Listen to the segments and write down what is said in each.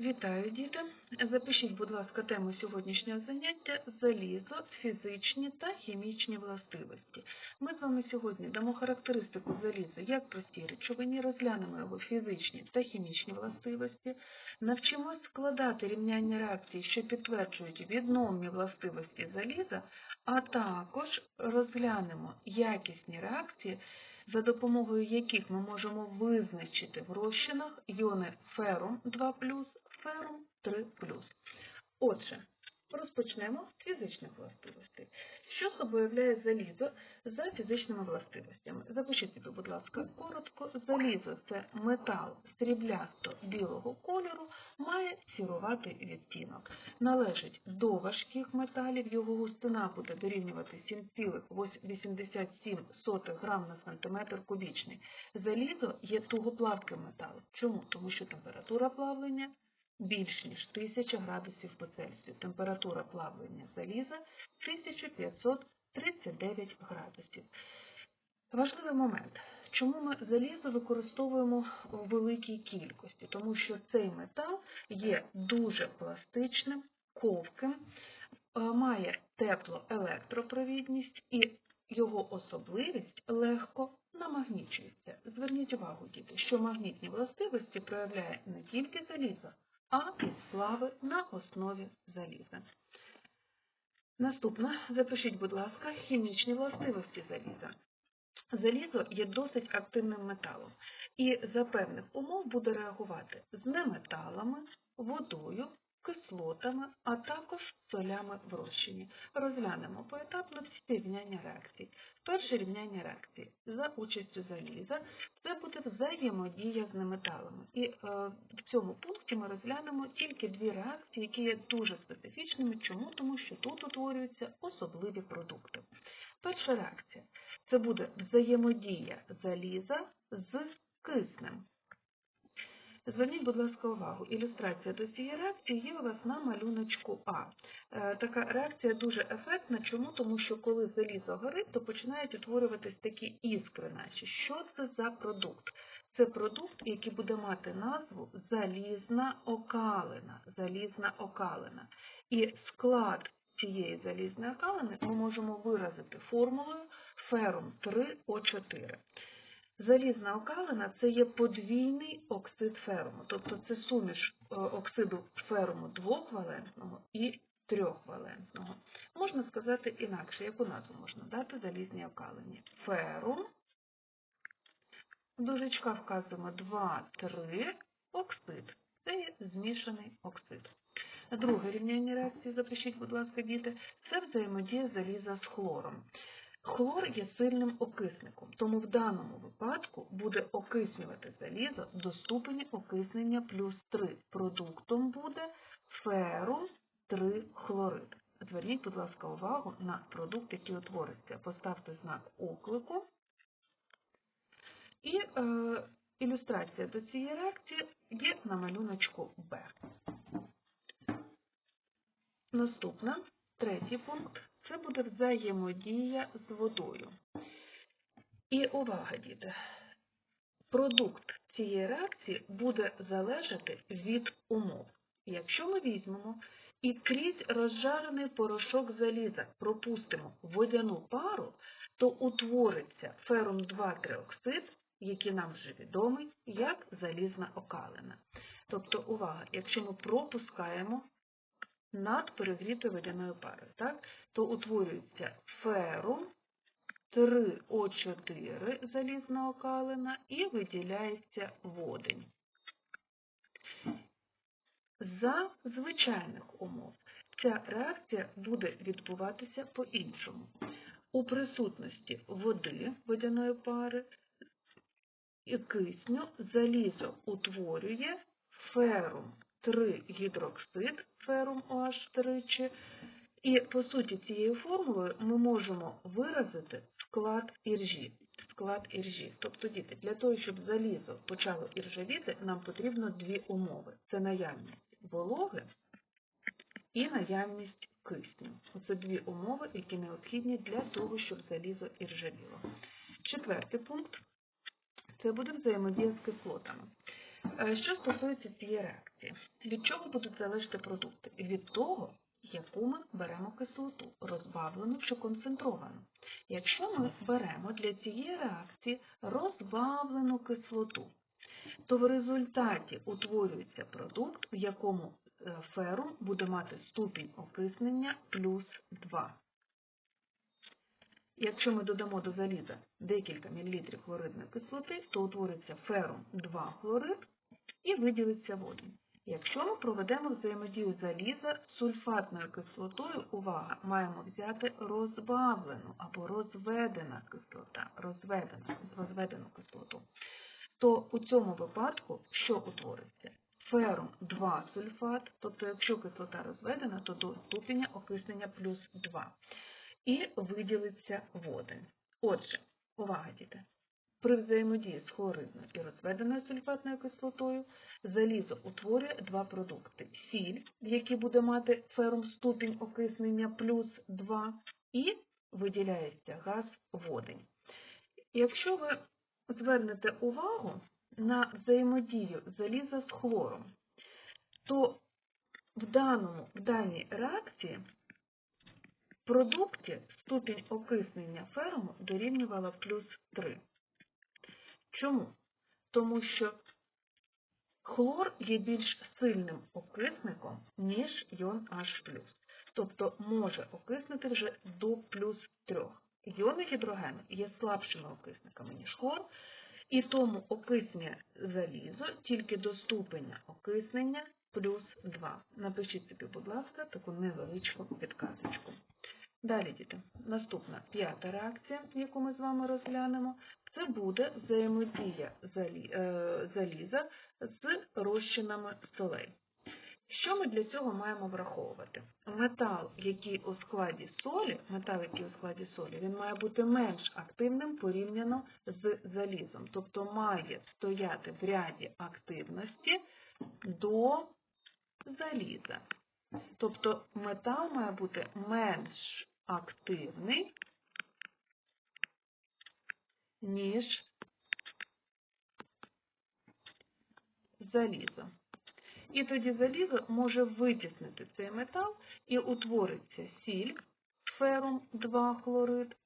Вітаю, діти! Запишіть, будь ласка, тему сьогоднішнього заняття залізо, фізичні та хімічні властивості. Ми з вами сьогодні дамо характеристику заліза як простій речовині, розглянемо його фізичні та хімічні властивості, навчимось складати рівняння реакцій, що підтверджують відновні властивості заліза, а також розглянемо якісні реакції, за допомогою яких ми можемо визначити в розчинах йони ферум 2+, ферум 3+. Отже, розпочнемо з фізичних властивостей. Що собою являє залізо за фізичними властивостями? Запишіть собі, будь ласка, коротко. Залізо – це метал сріблясто-білого кольору, має сіруватий відтінок. Належить до важких металів, його густина буде дорівнювати 7,87 грам на сантиметр кубічний. Залізо є тугоплавким металом. Чому? Тому що температура плавлення більш ніж 1000 градусів по Цельсію. Температура плавлення заліза 1539 градусів. Важливий момент. Чому ми залізо використовуємо у великій кількості? Тому що цей метал є дуже пластичним, ковким, е, має теплоелектропровідність і його особливість легко намагнічується. Зверніть увагу, діти, що магнітні властивості проявляє не тільки залізо, а із слави на основі заліза. Наступне, запишіть, будь ласка, хімічні властивості заліза. Залізо є досить активним металом і за певних умов буде реагувати з неметалами, водою, кислотами, а також солями в розчині. Розглянемо поетапно всі рівняння реакцій. Перше рівняння реакції за участю заліза це буде взаємодія з неметалами. І е, в цьому пункті ми розглянемо тільки дві реакції, які є дуже специфічними. Чому? Тому що тут утворюються особливі продукти. Перша реакція це буде взаємодія заліза з. Зверніть, будь ласка, увагу. Ілюстрація до цієї реакції є у вас на малюночку А. Е, Така реакція дуже ефектна. Чому? Тому що коли залізо горить, то починають утворюватись такі іскри наші. Що це за продукт? Це продукт, який буде мати назву залізна окалина. Залізна окалина. І склад цієї залізної окалини ми можемо виразити формулою ферум 3О4. Залізна окалина це є подвійний оксид феруму, тобто це суміш е, оксиду феруму двохвалентного і трьохвалентного. Можна сказати інакше, яку назву можна дати залізній окалині. Ферум, в дужечках вказуємо 2, 3, оксид. Це є змішаний оксид. Друге рівняння реакції, запишіть, будь ласка, діти, це взаємодія заліза з хлором. Хлор є сильним окисником, тому в даному випадку буде окиснювати залізо до ступені окиснення плюс 3. Продуктом буде ферум 3 хлорид. Зверніть, будь ласка, увагу на продукт, який утвориться. Поставте знак оклику. І е, ілюстрація до цієї реакції є на малюночку Б. Наступна, третій пункт, це буде взаємодія з водою. І увага, діти, продукт цієї реакції буде залежати від умов. Якщо ми візьмемо і крізь розжарений порошок заліза пропустимо водяну пару, то утвориться ферум 2 триоксид, який нам вже відомий, як залізна окалина. Тобто, увага, якщо ми пропускаємо над перегрітою водяною парою, так, то утворюється ферум 3О4 залізна окалина і виділяється водень. За звичайних умов ця реакція буде відбуватися по-іншому. У присутності води водяної пари і кисню залізо утворює ферум 3 гідроксид ферум OH тричі. І по суті цією формулою ми можемо виразити склад іржі. Склад іржі. Тобто, діти, для того, щоб залізо почало іржавіти, нам потрібно дві умови. Це наявність вологи і наявність кисню. Оце дві умови, які необхідні для того, щоб залізо іржавіло. Четвертий пункт це буде взаємодія з кислотами. Е, Що стосується цієї реакції, від чого будуть залежати продукти? Від того, яку ми беремо кислоту, розбавлену чи концентровану. Якщо ми беремо для цієї реакції розбавлену кислоту, то в результаті утворюється продукт, в якому е, ферум буде мати ступінь окиснення плюс 2. Якщо ми додамо до заліза декілька мілілітрів хлоридної кислоти, то утвориться ферум 2 хлорид і виділиться водень. Якщо ми проведемо взаємодію заліза з сульфатною кислотою, увага, маємо взяти розбавлену або розведена кислота, розведена, розведену кислоту, то у цьому випадку що утвориться? Ферум 2 сульфат, тобто якщо кислота розведена, то до ступеня окиснення плюс 2 і виділиться водень. Отже, увага, діти. При взаємодії з хлоридною і розведеною сульфатною кислотою залізо утворює два продукти. Сіль, який буде мати ферум ступінь окиснення плюс 2, і виділяється газ водень. Якщо ви звернете увагу на взаємодію заліза з хлором, то в, даному, в даній реакції в продукті ступінь окиснення феруму дорівнювала плюс 3. Чому? Тому що хлор є більш сильним окисником, ніж йон H+. Тобто може окиснути вже до плюс 3. Йони гідрогену є слабшими окисниками, ніж хлор, і тому окиснює залізо тільки до ступеня окиснення плюс 2. Напишіть собі, будь ласка, таку невеличку підказочку. Далі, діти, наступна п'ята реакція, яку ми з вами розглянемо, це буде взаємодія е, заліза з розчинами солей. Що ми для цього маємо враховувати? Метал, який у складі солі, метал, який у складі солі, він має бути менш активним порівняно з залізом, тобто має стояти в ряді активності до заліза. Тобто метал має бути менш активний, ніж залізо. І тоді залізо може витіснити цей метал і утвориться сіль, ферум 2 хлорид,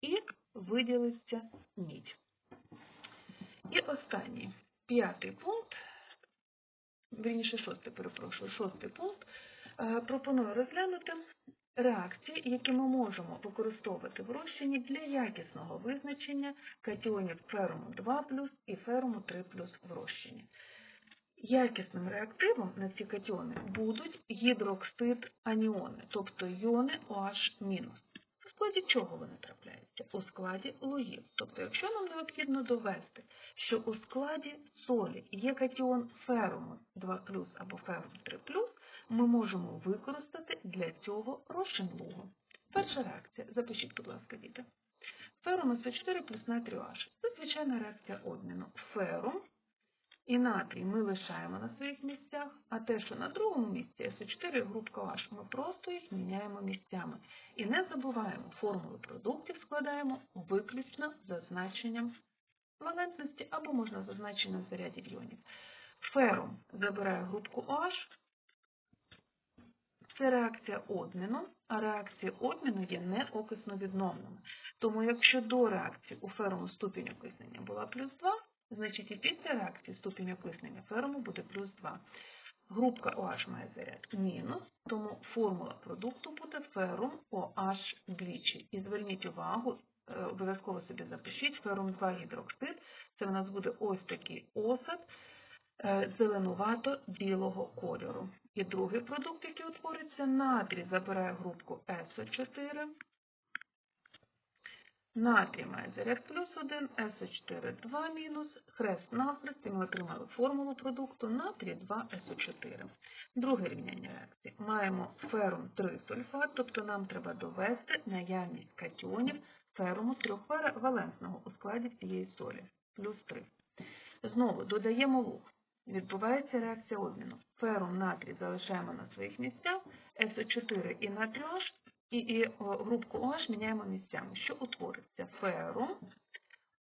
і виділиться мідь. І останній, п'ятий пункт, вірніше шостий, перепрошую, шостий пункт, е, пропоную розглянути реакції, які ми можемо використовувати в розчині для якісного визначення катіонів феруму 2 і феруму 3 в розчині. Якісним реактивом на ці катіони будуть гідроксид аніони, тобто іони OH-. У складі чого вони трапляються? У складі лугів. Тобто, якщо нам необхідно довести, що у складі солі є катіон феруму 2 або ферум 3 ми можемо використати для цього розчин лугу. Перша реакція. Запишіть, будь ласка, діти. Ферум СО4 плюс натрій OH. Це звичайна реакція обміну. Ферум і натрій ми лишаємо на своїх місцях, а те, що на другому місці СО4 і групка OH, ми просто їх міняємо місцями. І не забуваємо, формули продуктів складаємо виключно за значенням валентності або можна за значенням зарядів іонів. Ферум забирає групку OH, це реакція обміну, а реакція обміну є неокисновідновними. Тому якщо до реакції у феруму ступінь окиснення була плюс 2, значить і після реакції ступінь окиснення феруму буде плюс 2. Групка OH має заряд мінус, тому формула продукту буде ферум OH двічі. І зверніть увагу, е, обов'язково собі запишіть, ферум 2 гідроксид, це в нас буде ось такий осад е, зеленувато-білого кольору. І другий продукт, який утвориться, натрій забирає групку СО4. Натрій має заряд плюс 1, СО4 2 мінус, хрест навхрест, і ми отримали формулу продукту натрій 2 СО4. Друге рівняння реакції. Маємо ферум 3 сульфат, тобто нам треба довести наявність катіонів феруму трьохвалентного у складі цієї солі, плюс 3. Знову додаємо луг відбувається реакція обміну. Ферум натрій залишаємо на своїх місцях, СО4 і натрій OH, і, і групку OH міняємо місцями. Що утвориться? Ферум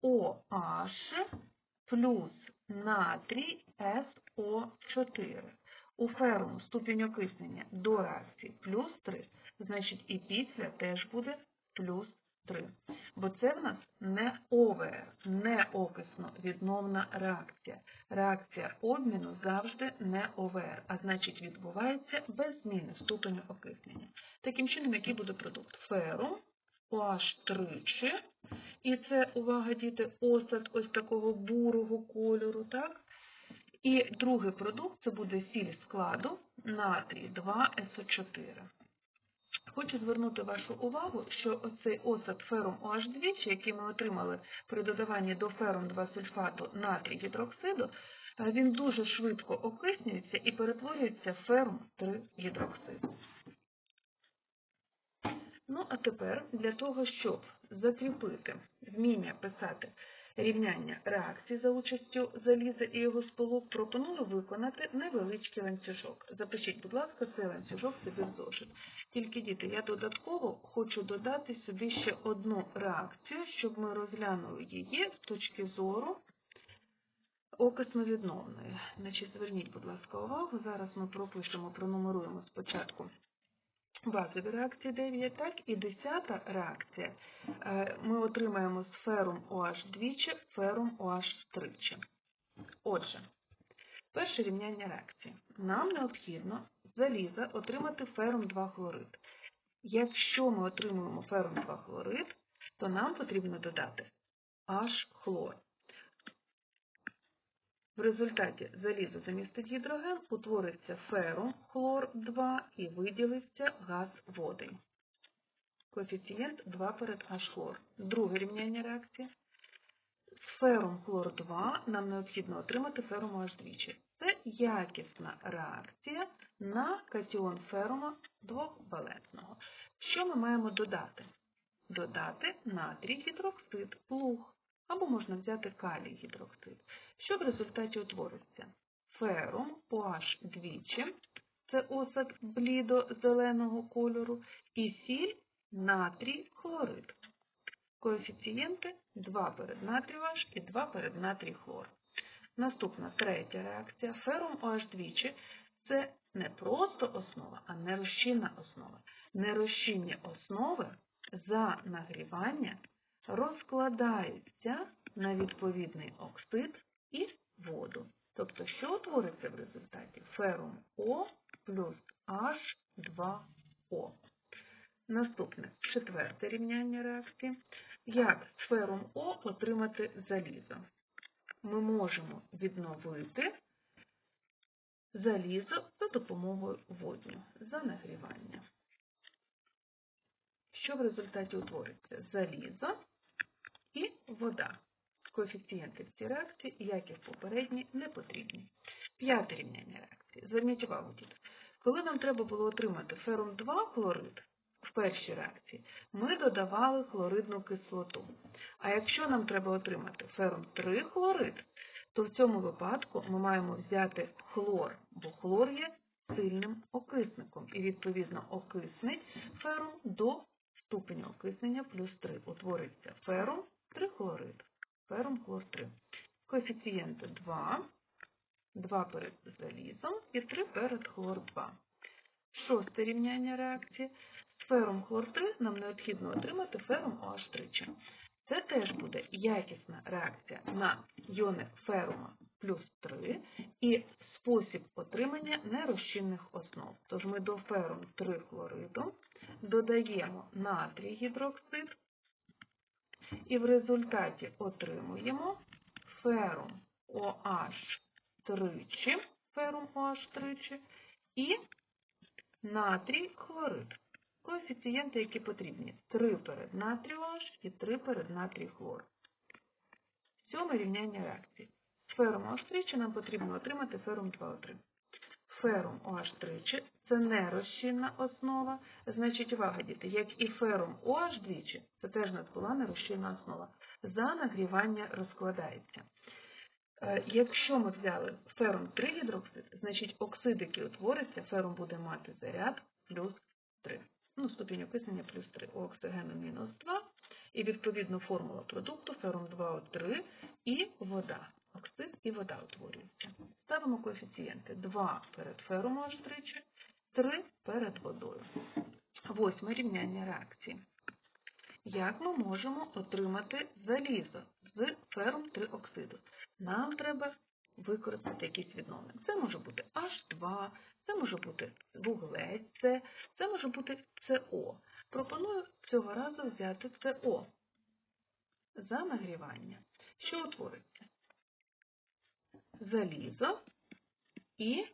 OH плюс натрій СО4. У феруму ступінь окиснення до реакції плюс 3, значить і після теж буде плюс 3. Бо це в нас не ОВР, не окисно відновна реакція. Реакція обміну завжди не ОВР, а значить відбувається без зміни ступеню окиснення. Таким чином, який буде продукт? Ферум, OH тричі, і це, увага, діти, осад ось такого бурого кольору, так? І другий продукт це буде сіль складу натрій 2 СО4. Хочу звернути вашу увагу, що оцей осад ферум OH2, який ми отримали при додаванні до ферум 2 сульфату натрій гідроксиду, е, він дуже швидко окиснюється і перетворюється в ферум 3 гідроксид. Ну, а тепер для того, щоб закріпити вміння писати рівняння реакцій за участю заліза і його сполук, пропоную виконати невеличкий ланцюжок. Запишіть, будь ласка, цей ланцюжок собі зошит. Тільки, діти, я додатково хочу додати сюди ще одну реакцію, щоб ми розглянули її з точки зору окисно-відновної. Значить, зверніть, будь ласка, увагу. Зараз ми пропишемо, пронумеруємо спочатку базові реакції 9, так і 10 реакція. Е, Ми отримаємо з ферум OH двічі, ферум OH тричі. Отже, перше рівняння реакції. Нам необхідно з заліза отримати ферум 2 хлорид. Якщо ми отримуємо ферум 2 хлорид, то нам потрібно додати H хлор. В результаті залізо замістить гідроген, утвориться ферум хлор 2 і виділився газ водень. Коефіцієнт 2 перед H хлор. Друге рівняння реакції. З ферум хлор 2 нам необхідно отримати ферум OH двічі. Це якісна реакція на катіон ферума двохвалентного. Що ми маємо додати? Додати натрій гідроксид, плуг, або можна взяти калій гідроксид. Що в результаті утвориться? Ферум OH двічі, це осад блідо-зеленого кольору, і сіль натрій хлорид. Коефіцієнти 2 перед натрій OH і 2 перед натрій хлор. Наступна третя реакція. Ферум OH двічі це не просто основа, а нерозчинна основа. Нерозчинні основи за нагрівання розкладаються на відповідний оксид і воду. Тобто, що утвориться в результаті? Ферум О плюс H2O. Наступне четверте рівняння реакції. Як ферум О отримати залізо? Ми можемо відновити залізо за допомогою водню за нагрівання. Що в результаті утвориться? Залізо і вода. Коефіцієнти в цій реакції, як і в попередній, не потрібні. П'яте рівняння реакції. Зверніть увагу, діти. Коли нам треба було отримати ферум 2 хлорид в першій реакції, ми додавали хлоридну кислоту. А якщо нам треба отримати ферум 3 хлорид, то в цьому випадку ми маємо взяти хлор, бо хлор є сильним окисником. І, відповідно, окиснить ферум до ступеня окиснення плюс 3. Утвориться ферум 3 хлорид. Ферум хлор 3. Коефіцієнти 2, 2 перед залізом і 3 перед хлор 2. Шосте рівняння реакції. Ферум хлор 3 нам необхідно отримати ферум OH тричі. Це теж буде якісна реакція на йони ферума плюс 3 і спосіб отримання нерозчинних основ. Тож ми до ферум 3 хлориду додаємо натрій гідроксид і в результаті отримуємо ферум OH тричі, ферум OH тричі і натрій хлорид. Коефіцієнти, які потрібні 3 перед натрій OH і 3 перед натрій хлор. Сьоме рівняння реакції. Ферум OH тричі нам потрібно отримати ферум 2О3. Ферум OH тричі це не розчинна основа, значить, увага, діти, як і ферум OH двічі, це теж була нерозчинна основа, за нагрівання розкладається. Е, Якщо ми взяли ферум 3 гідроксид, значить оксид, який утвориться, ферум буде мати заряд плюс 3. Ну, ступінь окиснення плюс 3, у оксигену мінус 2, і відповідно формула продукту ферум 2О3 і вода. Оксид і вода утворюються. ставимо коефіцієнти 2 перед ферум H3, 3 перед водою. Восьме рівняння реакції. Як ми можемо отримати залізо з ферум 3 оксиду? Нам треба використати якийсь відновник. Це може бути H2, це може бути вуглець, це, це може бути СО. Пропоную цього разу взяти СО за нагрівання. Що утвориться? Залізо і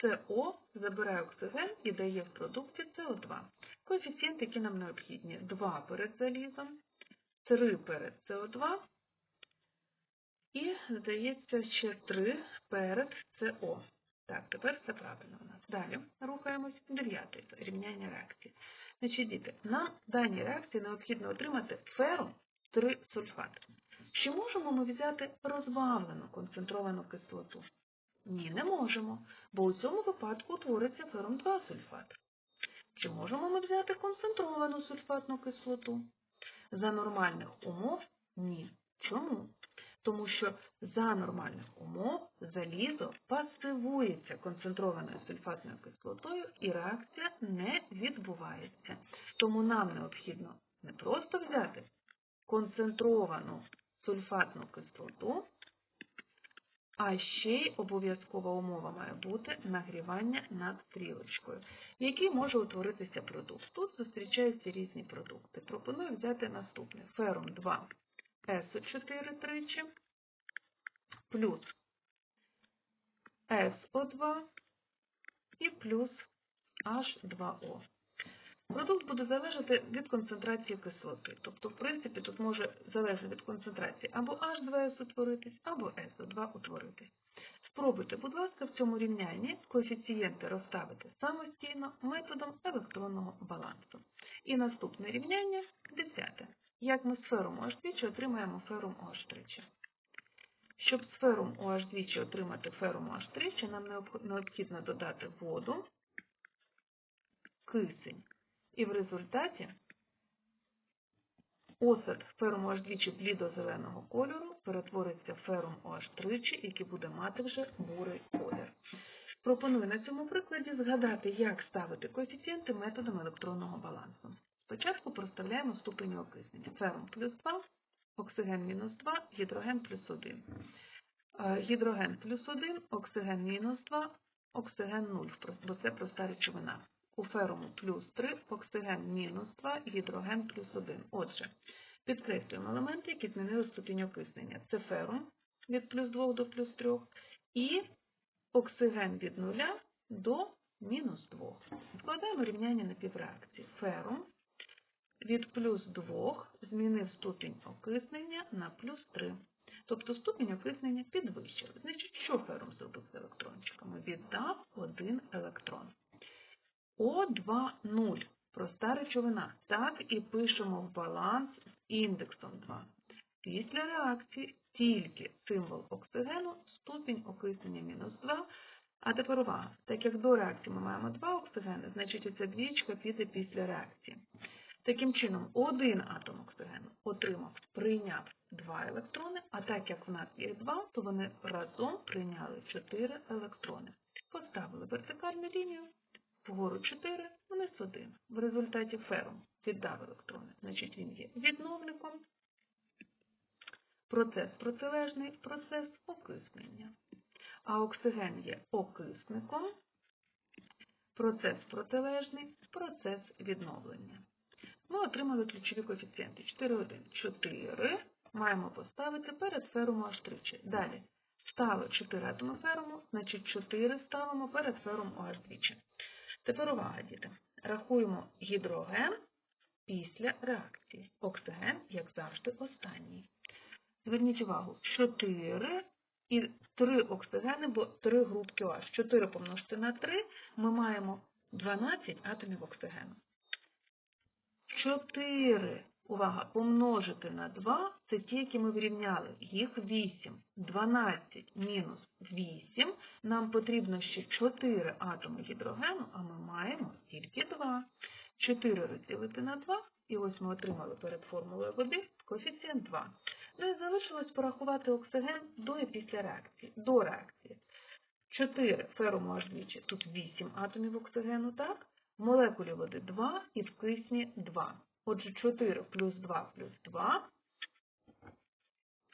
СО забирає оксиген і дає в продукті СО2. Коефіцієнти, які нам необхідні, 2 перед залізом, 3 перед СО2 і, здається, ще 3 перед СО. Так, тепер все правильно у нас. Далі рухаємось. Дев'яте рівняння реакції. Значить, діти, нам в даній реакції необхідно отримати ферум 3 сульфат. Чи можемо ми взяти розбавлену концентровану кислоту? Ні, не можемо, бо у цьому випадку утвориться ферум 2 сульфат. Чи можемо ми взяти концентровану сульфатну кислоту? За нормальних умов ні. Чому? Тому що за нормальних умов залізо пасивується концентрованою сульфатною кислотою і реакція не відбувається. Тому нам необхідно не просто взяти концентровану сульфатну кислоту, а ще й обов'язкова умова має бути нагрівання над стрілочкою, в якій може утворитися продукт. Тут зустрічаються різні продукти. Пропоную взяти наступний. Ферум 2 СО4 тричі плюс СО2 і плюс H2O. Продукт буде залежати від концентрації кислоти. Тобто, в принципі, тут може залежати від концентрації або H2S утворитись, або SO2 утворитись. Спробуйте, будь ласка, в цьому рівнянні коефіцієнти розставити самостійно методом електронного балансу. І наступне рівняння десяте. Як ми з ферум OH2 отримаємо ферум OH3. Щоб з ферум OH2 отримати ферум OH3, нам необхідно додати воду, кисень. І в результаті осад ферум OH2 блідо-зеленого кольору перетвориться в ферум OH3, який буде мати вже бурий колір. Пропоную на цьому прикладі згадати, як ставити коефіцієнти методом електронного балансу. Спочатку проставляємо ступені окиснення. Ферум плюс 2, оксиген мінус 2, гідроген плюс 1. Гідроген плюс 1, оксиген мінус 2, оксиген 0, бо це проста речовина. У феруму плюс 3, оксиген мінус 2, гідроген плюс 1. Отже, підкреслюємо елементи, які змінили ступінь окиснення. Це ферум від плюс 2 до плюс 3 і оксиген від 0 до мінус 2. Складаємо рівняння на півреакції. Ферум від плюс 2 змінив ступінь окиснення на плюс 3. Тобто ступінь окиснення підвищив. Значить, що ферум зробив з електрончиками? Віддав один електрон. О2,0 проста речовина. Так і пишемо в баланс з індексом 2. Після реакції тільки символ оксигену, ступінь окиснення мінус 2. А тепер увага, так як до реакції ми маємо 2 оксигени, значить оця двічка піде після реакції. Таким чином, один атом оксигену отримав, прийняв 2 електрони, а так як в нас є 2, то вони разом прийняли 4 електрони. Поставили вертикальну лінію, вгору 4, вниз 1. В результаті ферум віддав електрони, значить він є відновником. Процес протилежний, процес окиснення. А оксиген є окисником, процес протилежний, процес відновлення. Ми отримали ключові коефіцієнти 4,1. 4 маємо поставити перед феруму H3. Далі стало 4 атоми феруму, значить 4 ставимо перед ферум OH2. Тепер увага, діти. Рахуємо гідроген після реакції. Оксиген, як завжди, останній. Зверніть увагу, 4 і 3 оксигени, бо 3 грудки OH. 4 помножити на 3 ми маємо 12 атомів оксигену. 4, увага, помножити на 2, це ті, які ми вирівняли. Їх 8. 12 мінус 8. Нам потрібно ще 4 атоми гідрогену, а ми маємо тільки 2. 4 розділити на 2, і ось ми отримали перед формулою води коефіцієнт 2. Ну і залишилось порахувати оксиген до і після реакції. До реакції. 4 феруму аж двічі, тут 8 атомів оксигену, так? В молекулі води 2 і в кисні 2. Отже, 4 плюс 2 плюс 2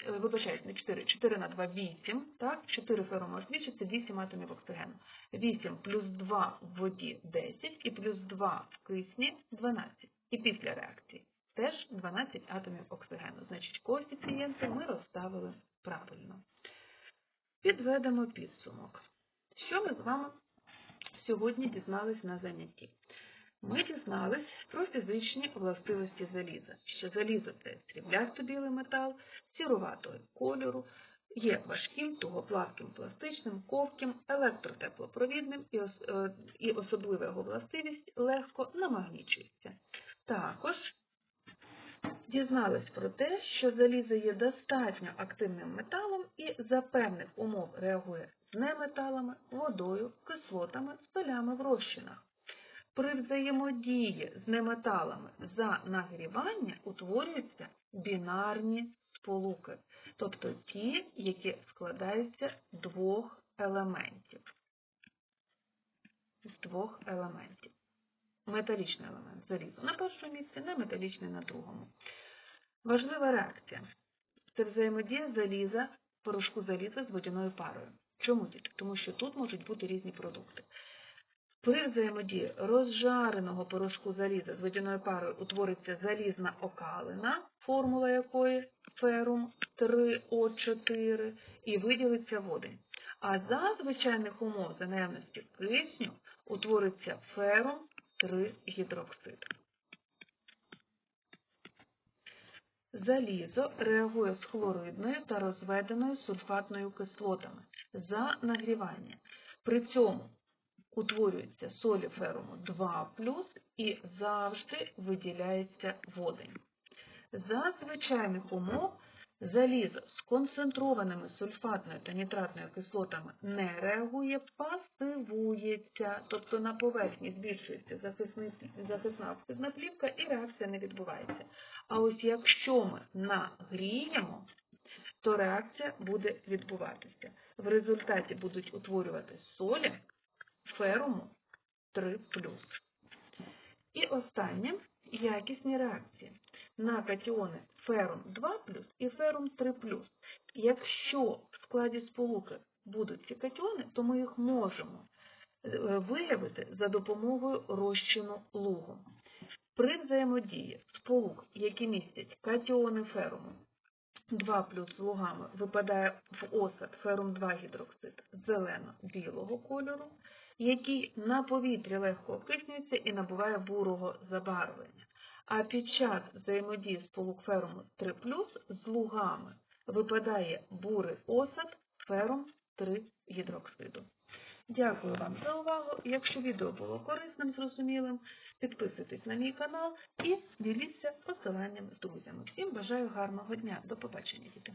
е, вибачаюсь, не 4, 4 на 2 – 8, так? 4 феруму аж – це 8 атомів оксигену. 8 плюс 2 в воді 10 і плюс 2 в кисні 12. І після реакції теж 12 атомів оксигену. Значить, коефіцієнти ми розставили правильно. Підведемо підсумок. Що ми з вами сьогодні дізнались на занятті? Ми дізнались про фізичні властивості заліза, що залізо це сріблясто-білий метал, сіруватого кольору, є важким, тугоплавким, пластичним, ковким, електротеплопровідним і, ос- е, і особлива його властивість легко намагнічується. Також дізнались про те, що залізо є достатньо активним металом і за певних умов реагує з неметалами, водою, кислотами, солями в розчинах. При взаємодії з неметалами за нагрівання утворюються бінарні сполуки, тобто ті, які складаються з двох елементів. З двох елементів. Металічний елемент залізо на першому місці, неметалічний на другому. Важлива реакція. Це взаємодія заліза, порошку заліза з водяною парою. Чому діти? Тому що тут можуть бути різні продукти. При взаємодії розжареного порошку заліза з водяною парою утвориться залізна окалина, формула якої ферум 3О4, і виділиться водень. А за звичайних умов за наявності кисню утвориться ферум 3 гідроксид. Залізо реагує з хлороїдною та розведеною сульфатною кислотами за нагрівання. При цьому утворюється солі феруму 2 і завжди виділяється водень. За звичайних умов залізо з концентрованими сульфатною та нітратною кислотами не реагує, пасивується, тобто на поверхні збільшується захисна оксидна плівка і реакція не відбувається. А ось якщо ми нагріємо, то реакція буде відбуватися. В результаті будуть утворювати солі феруму 3 І останнє якісні реакції. На катіони ферум 2 і ферум 3 Якщо в складі сполуки будуть ці катіони, то ми їх можемо е, виявити за допомогою розчину лугу. При взаємодії сполук, які містять катіони феруму 2 плюс з лугами, випадає в осад ферум 2 гідроксид зелено-білого кольору, який на повітрі легко окиснюється і набуває бурого забарвлення. А під час взаємодії сполук феруму 3 з лугами випадає бурий осад ферум 3 гідроксиду. Дякую вам за увагу. Якщо відео було корисним, зрозумілим, підписуйтесь на мій канал і діліться посиланням з друзями. Всім бажаю гарного дня. До побачення, діти!